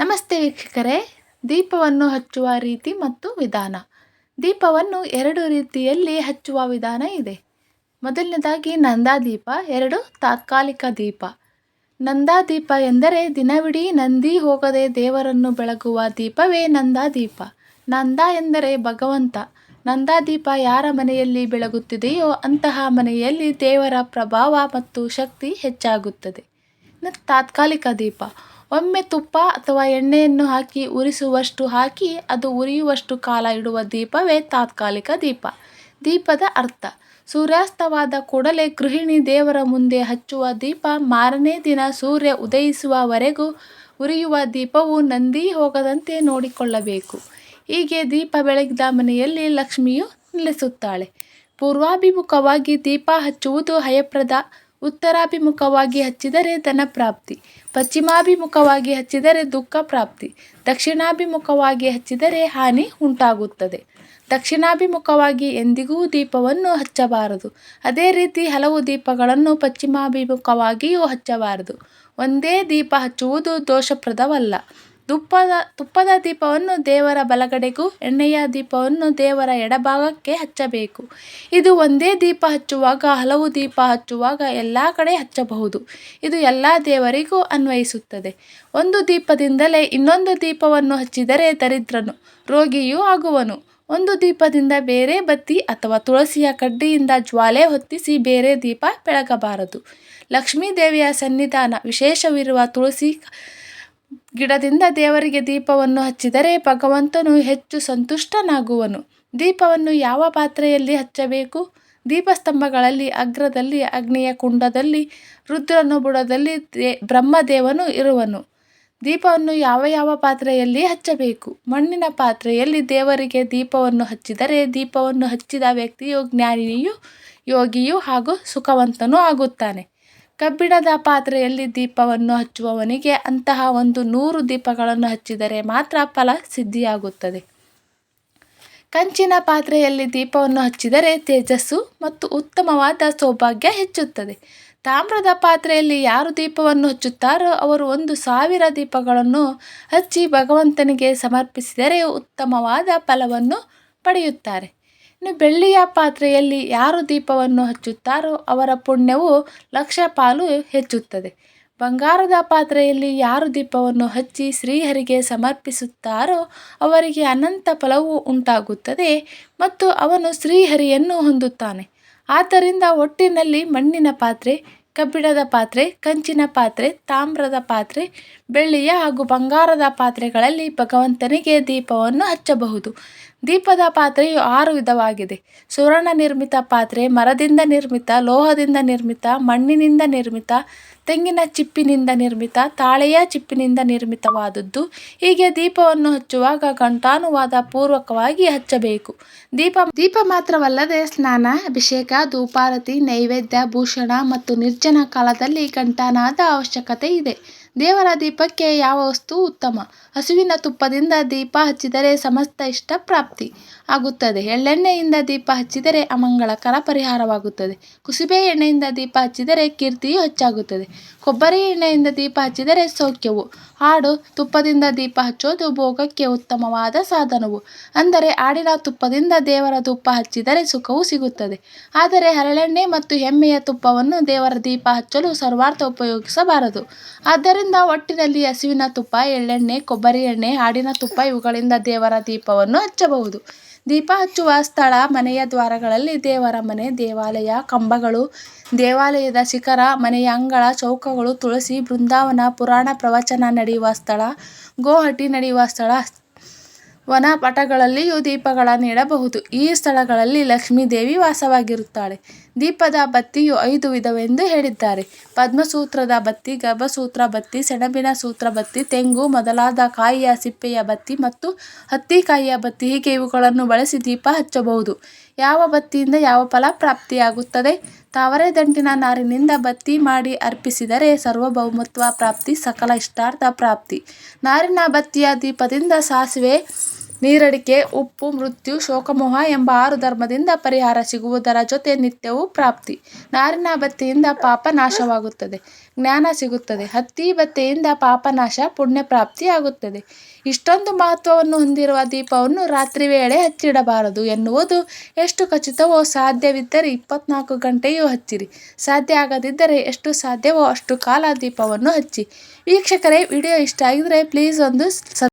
ನಮಸ್ತೆ ವೀಕ್ಷಕರೇ, ದೀಪವನ್ನು ಹಚ್ಚುವ ರೀತಿ ಮತ್ತು ವಿಧಾನ. ದೀಪವನ್ನು ಎರಡು ರೀತಿಯಲ್ಲಿ ಹಚ್ಚುವ ವಿಧಾನ ಇದೆ. ಮೊದಲನೇದಾಗಿ ನಂದಾದೀಪ, ಎರಡು ತಾತ್ಕಾಲಿಕ ದೀಪ. ನಂದಾದೀಪ ಎಂದರೆ ದಿನವಿಡೀ ನಂದಿ ಹೋಗದೆ ದೇವರನ್ನು ಬೆಳಗುವ ದೀಪವೇ ನಂದಾದೀಪ. ನಂದ ಎಂದರೆ ಭಗವಂತ. ನಂದಾದೀಪ ಯಾರ ಮನೆಯಲ್ಲಿ ಬೆಳಗುತ್ತಿದೆಯೋ ಅಂತಹ ಮನೆಯಲ್ಲಿ ದೇವರ ಪ್ರಭಾವ ಮತ್ತು ಶಕ್ತಿ ಹೆಚ್ಚಾಗುತ್ತದೆ. ತಾತ್ಕಾಲಿಕ ದೀಪ. ಒಮ್ಮೆ ತುಪ್ಪ ಅಥವಾ ಎಣ್ಣೆಯನ್ನು ಹಾಕಿ ಉರಿಸುವಷ್ಟು ಹಾಕಿ ಅದು ಉರಿಯುವಷ್ಟು ಕಾಲ ಇಡುವ ದೀಪವೇ ತಾತ್ಕಾಲಿಕ ದೀಪ. ದೀಪದ ಅರ್ಥ, ಸೂರ್ಯಾಸ್ತವಾದ ಕೂಡಲೇ ಗೃಹಿಣಿ ದೇವರ ಮುಂದೆ ಹಚ್ಚುವ ದೀಪ ಮಾರನೇ ದಿನ ಸೂರ್ಯ ಉದಯಿಸುವವರೆಗೂ ಉರಿಯುವ ದೀಪವು ನಂದಿ ಹೋಗದಂತೆ ನೋಡಿಕೊಳ್ಳಬೇಕು. ಹೀಗೆ ದೀಪ ಬೆಳಗಿದ ಮನೆಯಲ್ಲಿ ಲಕ್ಷ್ಮಿಯು ನೆಲೆಸುತ್ತಾಳೆ. ಪೂರ್ವಾಭಿಮುಖವಾಗಿ ದೀಪ ಹಚ್ಚುವುದು ಹಯಪ್ರದ ಉತ್ತರಾಭಿಮುಖವಾಗಿ ಹಚ್ಚಿದರೆ ಧನಪ್ರಾಪ್ತಿ ಪಶ್ಚಿಮಾಭಿಮುಖವಾಗಿ ಹಚ್ಚಿದರೆ ದುಃಖ ಪ್ರಾಪ್ತಿ, ದಕ್ಷಿಣಾಭಿಮುಖವಾಗಿ ಹಚ್ಚಿದರೆ ಹಾನಿ ಉಂಟಾಗುತ್ತದೆ. ದಕ್ಷಿಣಾಭಿಮುಖವಾಗಿ ಎಂದಿಗೂ ದೀಪವನ್ನು ಹಚ್ಚಬಾರದು. ಅದೇ ರೀತಿ ಹಲವು ದೀಪಗಳನ್ನು ಪಶ್ಚಿಮಾಭಿಮುಖವಾಗಿಯೂ ಹಚ್ಚಬಾರದು. ಒಂದೇ ದೀಪ ಹಚ್ಚುವುದು ದೋಷಪ್ರದವಲ್ಲ. ತುಪ್ಪದ ತುಪ್ಪದ ದೀಪವನ್ನು ದೇವರ ಬಲಗಡೆಗೂ, ಎಣ್ಣೆಯ ದೀಪವನ್ನು ದೇವರ ಎಡಭಾಗಕ್ಕೆ ಹಚ್ಚಬೇಕು. ಇದು ಒಂದೇ ದೀಪ ಹಚ್ಚುವಾಗ, ಹಲವು ದೀಪ ಹಚ್ಚುವಾಗ ಎಲ್ಲ ಕಡೆ ಹಚ್ಚಬಹುದು. ಇದು ಎಲ್ಲ ದೇವರಿಗೂ ಅನ್ವಯಿಸುತ್ತದೆ. ಒಂದು ದೀಪದಿಂದಲೇ ಇನ್ನೊಂದು ದೀಪವನ್ನು ಹಚ್ಚಿದರೆ ದರಿದ್ರನು, ರೋಗಿಯೂ ಆಗುವನು. ಒಂದು ದೀಪದಿಂದ ಬೇರೆ ಬತ್ತಿ ಅಥವಾ ತುಳಸಿಯ ಕಡ್ಡಿಯಿಂದ ಜ್ವಾಲೆ ಹೊತ್ತಿಸಿ ಬೇರೆ ದೀಪ ಬೆಳಗಬಾರದು. ಲಕ್ಷ್ಮೀ ದೇವಿಯ ಸನ್ನಿಧಾನ ವಿಶೇಷವಿರುವ ತುಳಸಿ ಗಿಡದಿಂದ ದೇವರಿಗೆ ದೀಪವನ್ನು ಹಚ್ಚಿದರೆ ಭಗವಂತನು ಹೆಚ್ಚು ಸಂತುಷ್ಟನಾಗುವನು. ದೀಪವನ್ನು ಯಾವ ಪಾತ್ರೆಯಲ್ಲಿ ಹಚ್ಚಬೇಕು? ದೀಪಸ್ತಂಭಗಳಲ್ಲಿ, ಅಗ್ರದಲ್ಲಿ, ಅಗ್ನಿಯ ಕುಂಡದಲ್ಲಿ, ರುದ್ರನು ಬುಡದಲ್ಲಿ ದೇ, ಬ್ರಹ್ಮದೇವನು ಇರುವನು. ದೀಪವನ್ನು ಯಾವ ಯಾವ ಪಾತ್ರೆಯಲ್ಲಿ ಹಚ್ಚಬೇಕು? ಮಣ್ಣಿನ ಪಾತ್ರೆಯಲ್ಲಿ ದೇವರಿಗೆ ದೀಪವನ್ನು ಹಚ್ಚಿದರೆ ದೀಪವನ್ನು ಹಚ್ಚಿದ ವ್ಯಕ್ತಿಯು ಜ್ಞಾನಿಯು ಯೋಗಿಯು ಹಾಗೂ ಸುಖವಂತನೂ ಆಗುತ್ತಾನೆ. ಕಬ್ಬಿಣದ ಪಾತ್ರೆಯಲ್ಲಿ ದೀಪವನ್ನು ಹಚ್ಚುವವನಿಗೆ ಅಂತಹ ಒಂದು ನೂರು ದೀಪಗಳನ್ನು ಹಚ್ಚಿದರೆ ಮಾತ್ರ ಫಲ ಸಿದ್ಧಿಯಾಗುತ್ತದೆ. ಕಂಚಿನ ಪಾತ್ರೆಯಲ್ಲಿ ದೀಪವನ್ನು ಹಚ್ಚಿದರೆ ತೇಜಸ್ಸು ಮತ್ತು ಉತ್ತಮವಾದ ಸೌಭಾಗ್ಯ ಹೆಚ್ಚುತ್ತದೆ. ತಾಮ್ರದ ಪಾತ್ರೆಯಲ್ಲಿ ಯಾರು ದೀಪವನ್ನು ಹಚ್ಚುತ್ತಾರೋ ಅವರು ಒಂದು ಸಾವಿರ ದೀಪಗಳನ್ನು ಹಚ್ಚಿ ಭಗವಂತನಿಗೆ ಸಮರ್ಪಿಸಿದರೆ ಉತ್ತಮವಾದ ಫಲವನ್ನು ಪಡೆಯುತ್ತಾರೆ. ಇನ್ನು ಬೆಳ್ಳಿಯ ಪಾತ್ರೆಯಲ್ಲಿ ಯಾರು ದೀಪವನ್ನು ಹಚ್ಚುತ್ತಾರೋ ಅವರ ಪುಣ್ಯವು ಲಕ್ಷ ಪಾಲು ಹೆಚ್ಚುತ್ತದೆ. ಬಂಗಾರದ ಪಾತ್ರೆಯಲ್ಲಿ ಯಾರು ದೀಪವನ್ನು ಹಚ್ಚಿ ಶ್ರೀಹರಿಗೆ ಸಮರ್ಪಿಸುತ್ತಾರೋ ಅವರಿಗೆ ಅನಂತ ಫಲವು ಉಂಟಾಗುತ್ತದೆ ಮತ್ತು ಅವನು ಶ್ರೀಹರಿಯನ್ನು ಹೊಂದುತ್ತಾನೆ. ಆದ್ದರಿಂದ ಒಟ್ಟಿನಲ್ಲಿ ಮಣ್ಣಿನ ಪಾತ್ರೆ, ಕಬ್ಬಿಣದ ಪಾತ್ರೆ, ಕಂಚಿನ ಪಾತ್ರೆ, ತಾಮ್ರದ ಪಾತ್ರೆ, ಬೆಳ್ಳಿಯ ಹಾಗೂ ಬಂಗಾರದ ಪಾತ್ರೆಗಳಲ್ಲಿ ಭಗವಂತನಿಗೆ ದೀಪವನ್ನು ಹಚ್ಚಬಹುದು. ದೀಪದ ಪಾತ್ರೆಯು ಆರು ವಿಧವಾಗಿದೆ. ಸುವರ್ಣ ನಿರ್ಮಿತ ಪಾತ್ರೆ, ಮರದಿಂದ ನಿರ್ಮಿತ, ಲೋಹದಿಂದ ನಿರ್ಮಿತ, ಮಣ್ಣಿನಿಂದ ನಿರ್ಮಿತ, ತೆಂಗಿನ ಚಿಪ್ಪಿನಿಂದ ನಿರ್ಮಿತ, ತಾಳೆಯ ಚಿಪ್ಪಿನಿಂದ ನಿರ್ಮಿತವಾದದ್ದು. ಹೀಗೆ ದೀಪವನ್ನು ಹಚ್ಚುವಾಗ ಗಂಟಾನುವಾದ ಪೂರ್ವಕವಾಗಿ ಹಚ್ಚಬೇಕು. ದೀಪ ದೀಪ ಮಾತ್ರವಲ್ಲದೆ ಸ್ನಾನ, ಅಭಿಷೇಕ, ಧೂಪಾರತಿ, ನೈವೇದ್ಯ, ಭೂಷಣ ಮತ್ತು ನಿರ್ಜನ ಕಾಲದಲ್ಲಿ ಗಂಟಾನಾದ ಅವಶ್ಯಕತೆ ಇದೆ. ದೇವರ ದೀಪಕ್ಕೆ ಯಾವ ವಸ್ತು ಉತ್ತಮ? ಹಸುವಿನ ತುಪ್ಪದಿಂದ ದೀಪ ಹಚ್ಚಿದರೆ ಸಮಸ್ತ ಇಷ್ಟ ಪ್ರಾಪ್ತಿ ಆಗುತ್ತದೆ. ಎಳ್ಳೆಣ್ಣೆಯಿಂದ ದೀಪ ಹಚ್ಚಿದರೆ ಅಮಂಗಳಕರ ಪರಿಹಾರವಾಗುತ್ತದೆ. ಕುಸುಬೆ ಎಣ್ಣೆಯಿಂದ ದೀಪ ಹಚ್ಚಿದರೆ ಕೀರ್ತಿಯು ಹೆಚ್ಚಾಗುತ್ತದೆ. ಕೊಬ್ಬರಿ ಎಣ್ಣೆಯಿಂದ ದೀಪ ಹಚ್ಚಿದರೆ ಸೌಖ್ಯವು ಹಾಡು ತುಪ್ಪದಿಂದ ದೀಪ ಹಚ್ಚೋದು ಭೋಗಕ್ಕೆ ಉತ್ತಮವಾದ ಸಾಧನವು. ಅಂದರೆ ಆಡಿನ ತುಪ್ಪದಿಂದ ದೇವರ ತುಪ್ಪ ಹಚ್ಚಿದರೆ ಸುಖವು ಸಿಗುತ್ತದೆ. ಆದರೆ ಹರಳೆಣ್ಣೆ ಮತ್ತು ಎಮ್ಮೆಯ ತುಪ್ಪವನ್ನು ದೇವರ ದೀಪ ಹಚ್ಚಲು ಸರ್ವಾರ್ಥ ಉಪಯೋಗಿಸಬಾರದು. ಆದ್ದರಿಂದ ಒಟ್ಟಿನಲ್ಲಿ ಹಸುವಿನ ತುಪ್ಪ, ಎಳ್ಳೆಣ್ಣೆ, ಕೊಬ್ಬರಿ ಎಣ್ಣೆ ಆಡಿನ ತುಪ್ಪ ಇವುಗಳಿಂದ ದೇವರ ದೀಪವನ್ನು ಹಚ್ಚಬಹುದು. ದೀಪ ಹಚ್ಚುವ ಸ್ಥಳ ಮನೆಯ ದ್ವಾರಗಳಲ್ಲಿ ದೇವರ ಮನೆ, ದೇವಾಲಯ, ಕಂಬಗಳು, ದೇವಾಲಯದ ಶಿಖರ, ಮನೆಯ ಅಂಗಳ, ಚೌಕಗಳು, ತುಳಸಿ, ಬೃಂದಾವನ, ಪುರಾಣ ಪ್ರವಚನ ನಡೆಯುವ ಸ್ಥಳ ಗೋಹಟಿ ನಡೆಯುವ ಸ್ಥಳ ವನ ಪಟಗಳಲ್ಲಿಯೂ ದೀಪಗಳನ್ನು ಇಡಬಹುದು ಈ ಸ್ಥಳಗಳಲ್ಲಿ ಲಕ್ಷ್ಮೀ ದೇವಿ ವಾಸವಾಗಿರುತ್ತಾಳೆ. ದೀಪದ ಬತ್ತಿಯು ಐದು ವಿಧವೆಂದು ಹೇಳಿದ್ದಾರೆ. ಪದ್ಮಸೂತ್ರದ ಬತ್ತಿ, ಗರ್ಭಸೂತ್ರ ಬತ್ತಿ, ಸೆಣಬಿನ ಸೂತ್ರ ಬತ್ತಿ, ತೆಂಗು ಮೊದಲಾದ ಕಾಯಿಯ ಸಿಪ್ಪೆಯ ಬತ್ತಿ ಮತ್ತು ಹತ್ತಿಕಾಯಿಯ ಬತ್ತಿ ಹೀಗೆ ಇವುಗಳನ್ನು ಬಳಸಿ ದೀಪ ಹಚ್ಚಬಹುದು. ಯಾವ ಬತ್ತಿಯಿಂದ ಯಾವ ಫಲ ಪ್ರಾಪ್ತಿಯಾಗುತ್ತದೆ? ತಾವರೆ ದಂಟಿನ ನಾರಿನಿಂದ ಬತ್ತಿ ಮಾಡಿ ಅರ್ಪಿಸಿದರೆ ಸರ್ವಭೌಮತ್ವ ಪ್ರಾಪ್ತಿ ಸಕಲ ಇಷ್ಟಾರ್ಥ ಪ್ರಾಪ್ತಿ. ನಾರಿನ ಬತ್ತಿಯ ದೀಪದಿಂದ ಸಾಸಿವೆ ನೀರಡಿಕೆ, ಉಪ್ಪು, ಮೃತ್ಯು, ಶೋಕಮೋಹ ಎಂಬ ಆರು ಧರ್ಮದಿಂದ ಪರಿಹಾರ ಸಿಗುವುದರ ಜೊತೆ ನಿತ್ಯವೂ ಪ್ರಾಪ್ತಿ. ನಾರಿನ ಬತ್ತಿಯಿಂದ ಪಾಪ ನಾಶವಾಗುತ್ತದೆ. ಜ್ಞಾನ ಸಿಗುತ್ತದೆ. ಹತ್ತಿ ಬತ್ತಿಯಿಂದ ಪಾಪನಾಶ ಪುಣ್ಯ ಪ್ರಾಪ್ತಿ ಆಗುತ್ತದೆ. ಇಷ್ಟೊಂದು ಮಹತ್ವವನ್ನು ಹೊಂದಿರುವ ದೀಪವನ್ನು ರಾತ್ರಿ ವೇಳೆ ಹಚ್ಚಿಡಬಾರದು ಎನ್ನುವುದು ಎಷ್ಟು ಖಚಿತವೋ ಸಾಧ್ಯವಿದ್ದರೆ ಇಪ್ಪತ್ನಾಲ್ಕು ಗಂಟೆಯೂ ಹಚ್ಚಿರಿ. ಸಾಧ್ಯ ಆಗದಿದ್ದರೆ ಎಷ್ಟು ಸಾಧ್ಯವೋ ಅಷ್ಟು ಕಾಲ ದೀಪವನ್ನು ಹಚ್ಚಿ. ವೀಕ್ಷಕರೇ, ವಿಡಿಯೋ ಇಷ್ಟ ಆಗಿದ್ರೆ ಪ್ಲೀಸ್ ಒಂದು